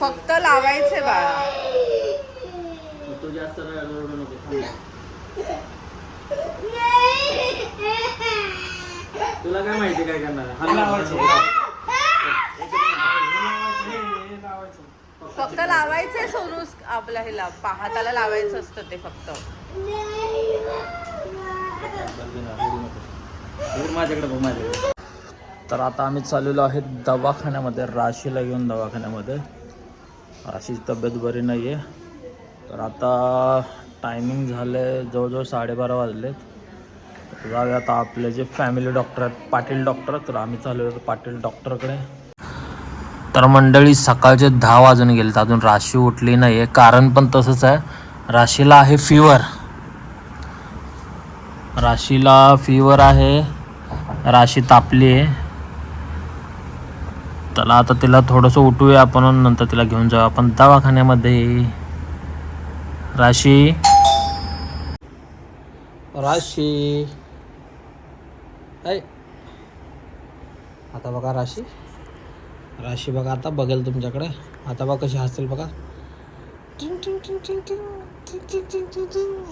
फक्त लावायचे बाळा. तू जास्त रडू नको थांब. तुला काय माहिती काय करणार. फक्त लावायचे सोनू आपल्या ह्याला हाताला लावायचं असतं ते फक्त. तर आता आम्ही चाललेलो आहे दवाखान्यामध्ये राशीला घेऊन दवाखान्यामध्ये. राशीची तब्येत बरी नाही आहे तर आता टायमिंग झालं आहे जवळजवळ साडेबारा वाजलेत. जाऊया आता आपले जे फॅमिली डॉक्टर आहेत पाटील डॉक्टर तर आम्ही चालू होतो पाटील डॉक्टरकडे तर मंडळी सकाळचे दहा वाजून गेलेत. अजून राशी उठली नाही आहे कारण पण तसंच आहे. राशीला आहे फिवर राशीला फिवर आहे. राशी तापली आहे त्याला आता तिला थोडंसं उठूया आपण नंतर तिला घेऊन जाऊ आपण दवाखान्यामध्ये राशी राशी आता बघा राशी राशी बघा आता बघेल तुमच्याकडे आता बघा कशी हसेल बघा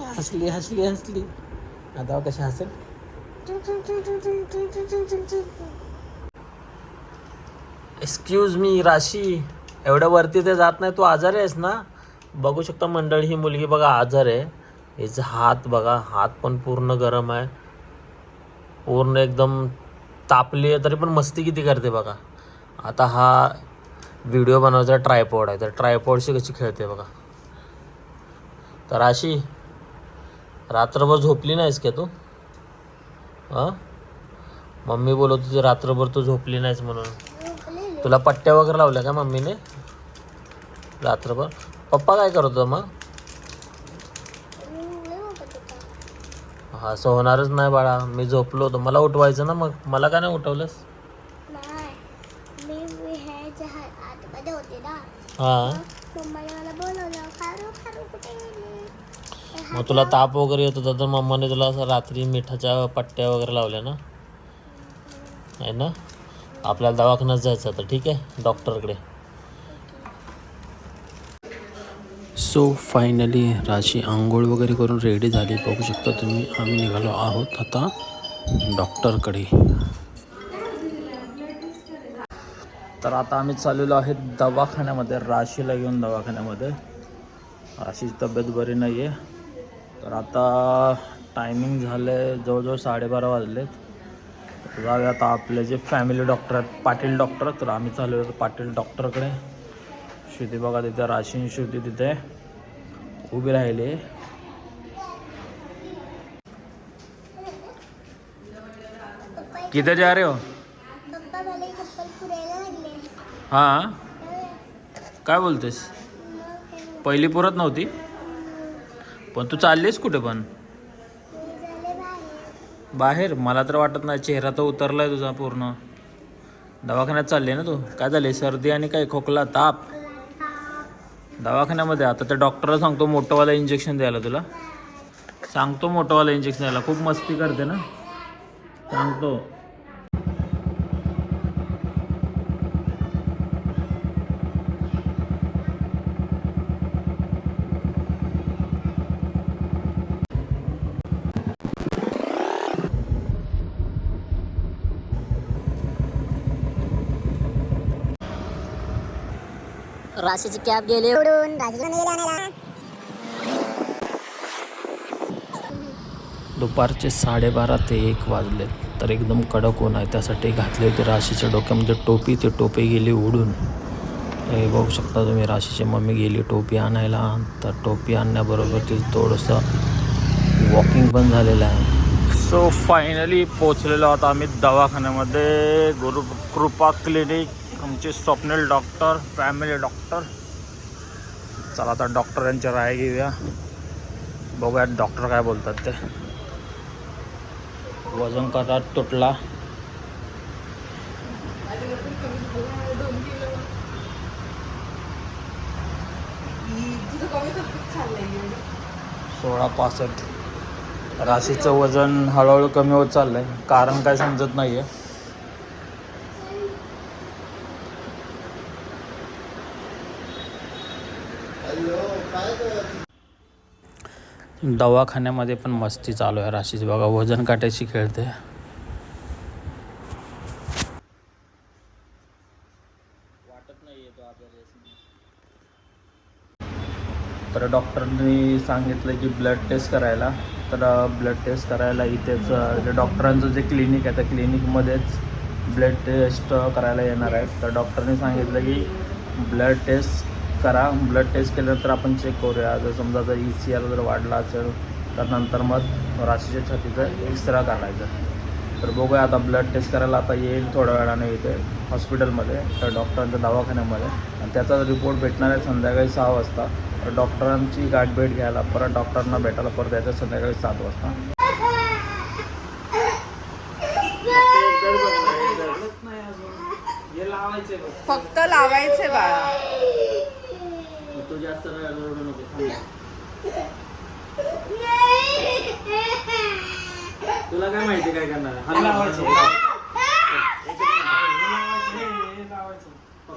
हसली हसली हसली आता बघा कशी हसेल एक्सक्यूज मी राशी. एवढ्या वरती ते जात नाही. तू आजारी आहेस ना? बघू शकता मंडळी ही मुलगी बघा आजार आहे. हिचा हात बघा हात पण पूर्ण गरम आहे. पूर्ण एकदम तापली आहे तरी पण मस्ती किती करते बघा. आता हा व्हिडिओ बनवायचा ट्रायपॉड आहे. तर ट्रायपॉडशी कशी खेळते बघा. तर राशी रात्रभर झोपली नाहीस का तू? हां? मम्मी बोलत होती रात्रभर तू झोपली नाहीस म्हणून. तुला पट्ट्या वगैरे लावल्या का मम्मीने? रात्रभर पप्पा काय करत होता मग? हा असं होणारच नाही बाळा. मी झोपलो होतो. मला उठवायचं ना मग? मला का नाही उठवलंस? हे मग तुला ताप वगैरे येत होता तर मम्माने तुला असं रात्री मिठाच्या पट्ट्या वगैरे लावल्या ना? आहे ना? आपल्याला दवाखान्यात जायचं आता ठीक आहे डॉक्टरकडे. सो फायनली राशी आंघोळ वगैरे करून रेडी झाली. बघू शकता तुम्ही आम्ही निघालो आहोत आता डॉक्टरकडे. तर आता आम्ही चाललेलो आहे दवाखान्यामध्ये राशीला घेऊन दवाखान्यामध्ये. राशीची तब्येत बरी नाही आहे तर आता टायमिंग झालं आहे जवळजवळ साडेबारा वाजलेत. जाऊया आता आपले जे फॅमिली डॉक्टर आहेत पाटील डॉक्टर तर आम्ही चाललेलो होतो पाटील डॉक्टरकडे श्रुती बघा तिथे राशी आणि श्रुती तिथे उभी राहिली. किती जा रे हो? ही हां? काय बोलतेस? पहिली पुरत नव्हती? पण तू चाललीस कुठे पण? बाहेर मला तर वाटत नाही चेहरा तर उतरला आहे तुझा पूर्ण. दवाखान्यात चालले ना तू? काय झाले सर्दी आणि काय? खोकला ताप? दवाखान्यामध्ये? आता त्या डॉक्टरला सांगतो मोठंवाला इंजेक्शन द्यायला तुला. सांगतो मोठंवाला इंजेक्शन द्यायला. खूप मस्ती करते ना? सांगतो. राशीची कॅब गेली. उडून दुपारचे साडेबारा ते एक वाजले तर एकदम कडक ऊन आहे. त्यासाठी घातली होती राशीच्या डोक्यामध्ये टोपी ते टोपी गेली उडून. हे बघू शकता तुम्ही राशीची मम्मी गेली टोपी आणायला. तर टोपी आणण्याबरोबर ती थोडंसं वॉकिंग पण झालेलं आहे. सो फायनली पोचलेलो आहोत आम्ही दवाखान्यामध्ये. गुरु कृपा क्लिनिक आमचे स्वप्नील डॉक्टर फॅमिली डॉक्टर चला आता डॉक्टरांच्या राय घेऊया. बघूया डॉक्टर काय बोलतात ते. वजन करतात तुटला? सोळा पासष्ट. राशीचं वजन हळूहळू कमी होत चाललंय. कारण काय समजत नाही दवाखान्यामध्ये पण मस्ती चालू आहे. राशीची बघा वजन काट्याशी खेळते. तर डॉक्टरनी सांगितलं की ब्लड टेस्ट करायला. तर ब्लड टेस्ट करायला इथेच जे डॉक्टरांचं जे क्लिनिक आहे त्या क्लिनिकमध्येच ब्लड टेस्ट करायला येणार आहे तर डॉक्टरने सांगितलं की ब्लड टेस्ट करा. ब्लड टेस्ट केल्यानंतर आपण चेक करूया. जर समजा जर ई सी आर जर वाढला असेल तर नंतर मग राशीच्या छातीचा एक्सरा काढायचा. तर बघूया आता ब्लड टेस्ट करायला आता येईल थोड्या वेळाने इथे हॉस्पिटलमध्ये तर डॉक्टरांच्या दवाखान्यामध्ये. आणि त्याचा रिपोर्ट भेटणार आहे संध्याकाळी सहा वाजता. तर डॉक्टरांची गाठ भेट घ्यायला परत डॉक्टरांना भेटायला परत यायचं संध्याकाळी सात वाजता. फक्त लावायचे बाळा तू जास्त रडू नको तुला काय माहिती काय करणार?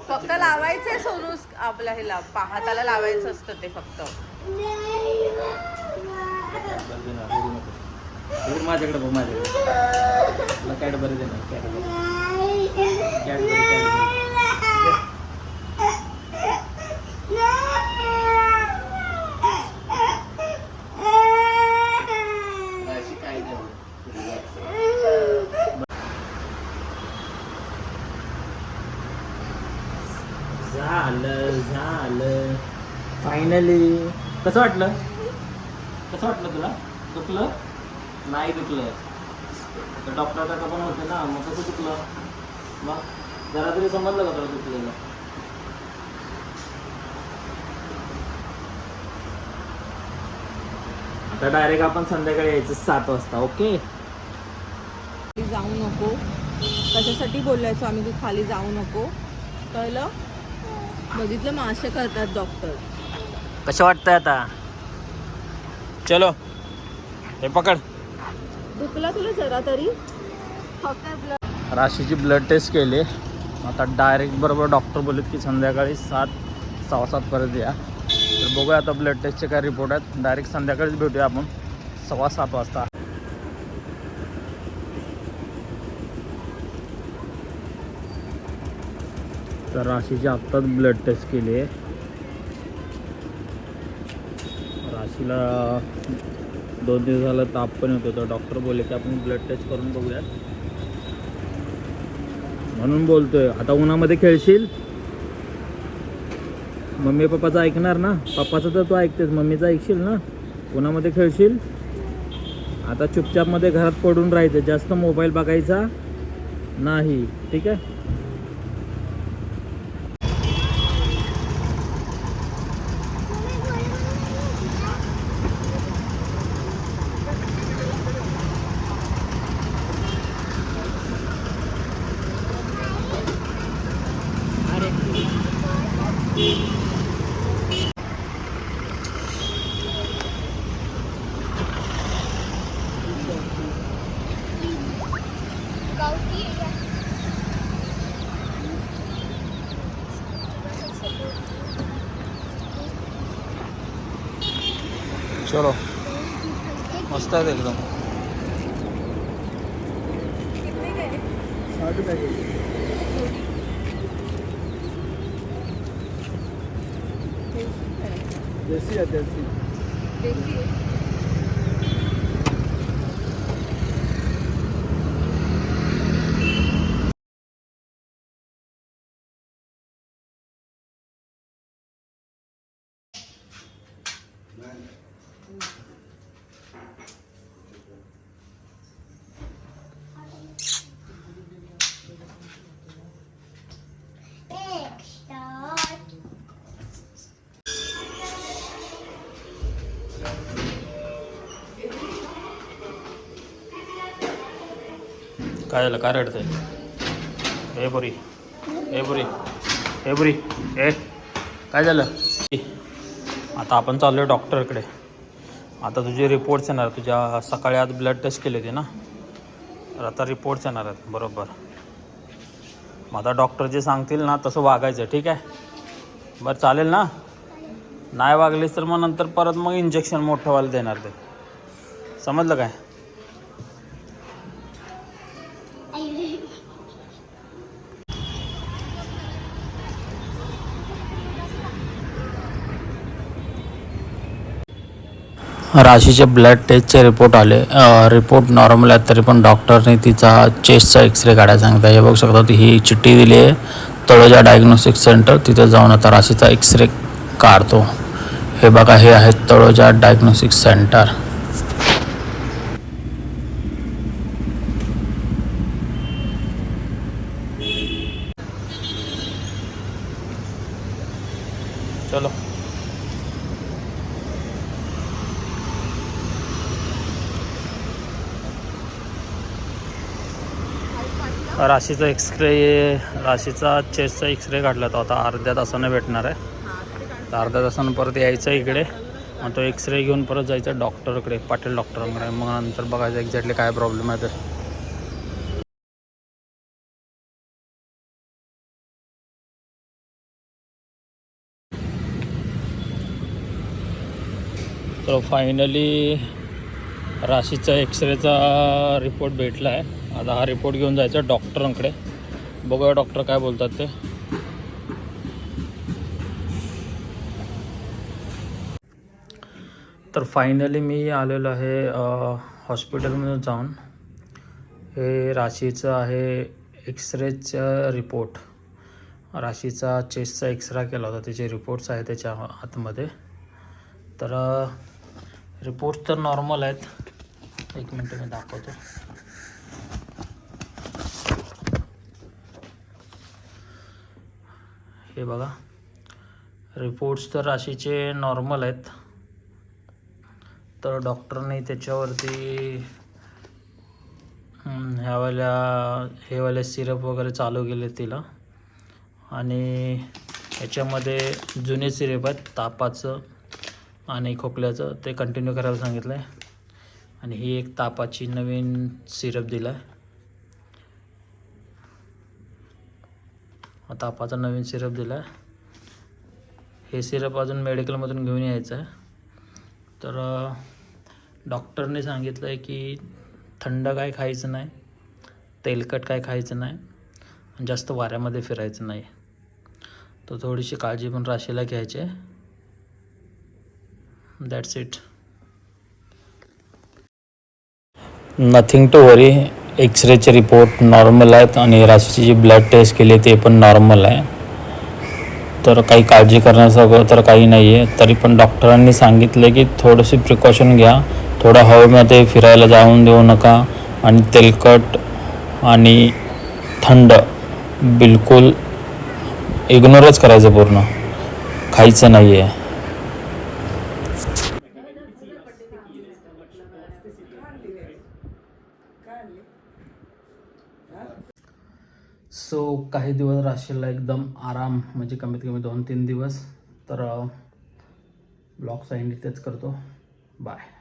फक्त लावायचे सोनू आपल्या ह्याला हाताला लावायचं असतं ते फक्त. माझ्याकडे बघ माझ्याकडे. तुला कॅडबरी देणार कॅडबरी कॅडबरी कॅडबरी झालं झालं. फायनली कसं वाटलं? कसं वाटलं तुला? दुखलं? नाही दुखलं. तर डॉक्टरचा पण होते ना मग कसं दुखलं? मग जरा तरी समजलं का तुला दुखलेलं? आता डायरेक्ट आपण संध्याकाळी यायचं सात वाजता ओके जाऊ नको. कशासाठी बोलायचो आम्ही तू खाली जाऊ नको. कळलं? बघितलं मासे करतात डॉक्टर कसं वाटतंय आता? चलो हे पकड. दुखला तुला जरा तरी? राशीची ब्लड टेस्ट केली. आता डायरेक्ट बरोबर डॉक्टर बोलत की संध्याकाळी सात सहा सातपर्यंत या. तर बघूया आता ब्लड टेस्टचे काय रिपोर्ट आहेत. डायरेक्ट संध्याकाळीच भेटूया आपण. सव्वा सात वाजता. तर राशीची आत्ताच ब्लड टेस्ट केली आहे. राशीला दोन दिवस झालं ताप पण येतो तर डॉक्टर बोलले की आपण ब्लड टेस्ट करून बघूयात. म्हणून बोलतोय आता उन्हामध्ये खेळशील? मम्मी पप्पाचं ऐकणार ना? पप्पाचं तर तू ऐकतेस मम्मीचं ऐकशील ना? उन्हामध्ये खेळशील? आता चुपचापमध्ये घरात पडून राहायचं जास्त मोबाईल बघायचा नाही ठीक आहे? चलो। मस्त आहे एकदम. Desi ya Desi. Desi. Thank you. काय झालं काय रडतंय? हे बोरी हे बोरी हे बोरी हे काय झालं? आता आपण चाललो आहे डॉक्टरकडे. आता तुझे रिपोर्ट्स येणार तुझ्या सकाळी आज ब्लड टेस्ट केले होते ना? तर आता रिपोर्ट्स येणार आहेत बरोबर. मग आता डॉक्टर जे सांगतील ना तसं वागायचं ठीक आहे? बरं चालेल ना? नाही वागलीस तर मग नंतर परत मग इंजेक्शन मोठंवालं देणार ते. समजलं काय? राशीचे ब्लड टेस्टचे रिपोर्ट आले. रिपोर्ट नॉर्मल आहेत तरी पण डॉक्टरने तिचा चेस्टचा एक्सरे काढायला सांगता हे बघू शकतो ही चिठ्ठी दिली आहे. तळोजा डायग्नोस्टिक सेंटर तिथे जाऊन आता राशीचा एक्सरे काढतो. हे बघा हे आहे तळोजा डायग्नोस्टिक सेंटर चलो. राशीचा एक्सरे राशीचा चेस्टचा एक्सरे काढला तो आता अर्ध्या तासानं भेटणार आहे. तर अर्ध्या तासानं परत यायचं इकडे. मग तो एक्सरे घेऊन परत जायचं डॉक्टरकडे पाटील डॉक्टरांकडे मग नंतर बघायचं एक्झॅक्टली काय प्रॉब्लेम आहे तर तर फायनली राशीचा एक्सरेचा रिपोर्ट भेटला आहे. आता हा रिपोर्ट घेऊन जायचा डॉक्टरांकडे बघूया डॉक्टर काय बोलतात ते. तर फायनली मी आलेलो आहे हॉस्पिटलमध्ये जाऊन. हे राशीचं आहे एक्सरेचा रिपोर्ट राशीचा चेस्टचा एक्सरा केला होता. त्याचे रिपोर्ट्स आहे त्याच्या आतमध्ये. तर रिपोर्ट तर नॉर्मल आहेत. एक मिनटं मी दाखवतो. हे बघा. रिपोर्ट्स तर राशीचे नॉर्मल आहेत. तर डॉक्टरने त्याच्यावरती ह्यावाल्या हेवाले सिरप वगैरे चालू केले तिला. आणि ह्याच्यामध्ये जुने सिरप आहेत तापाचं आणि खोकल्याचं ते कंटिन्यू करायला सांगितलं आहे आणि ही एक तापाची नवीन सिरप दिला आहे आता आपाचा नवीन सिरप दिला हे सिरप अजून मेडिकलमधून घेऊन यायचं आहे तर डॉक्टरने सांगितलं आहे की थंड काय खायचं नाही तेलकट काय खायचं नाही आणि जास्त वाऱ्यामध्ये फिरायचं नाही. तर थोडीशी काळजी पण राशीला घ्यायची. आहे that's it nothing to worry एक्सरेचे report normal आहेत आणि राशीची जी ब्लड टेस्ट केली ते पण नॉर्मल आहे. तर काही काळजी करण्यासारखं तर काही नाही आहे तरी पण डॉक्टरांनी सांगितलं की थोडीशी प्रिकॉशन घ्या. थोडं हवेमध्ये फिरायला जाऊन देऊ नका. आणि तेलकट आणि थंड बिलकुल इग्नोरच करायचं पूर्ण. खायचं नाही आहे सो काही दिवस राशीला एकदम आराम म्हणजे कमीत कमी दोन तीन दिवस. तर ब्लॉगचा एंड इथेच करतो. बाय